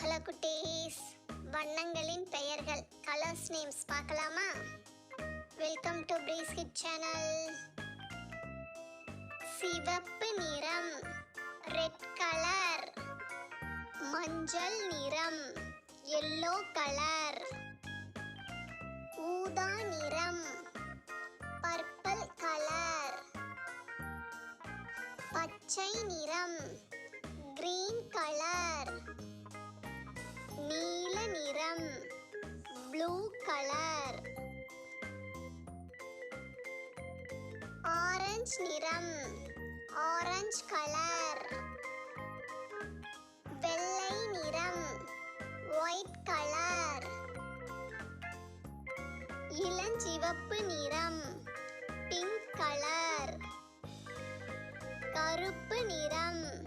Hello குட்டீஸ். வண்ணங்களின் பெயர்கள் கலர்ஸ் நேம்ஸ் பார்க்கலாமா? Welcome to Breeze Kid channel சிவப்பு நிறம் ரெட் கலர் மஞ்சள் நிறம் எல்லோ கலர் ஊதா நிறம் பர்பிள் கலர் பச்சை நிறம் கிரீன் ஆரஞ்சு நிறம். ஆரஞ்சு கலர் வெள்ளை நிறம். ஒயிட் கலர் இளஞ்சிவப்பு நிறம். பிங்க் கலர் கருப்பு நிறம்.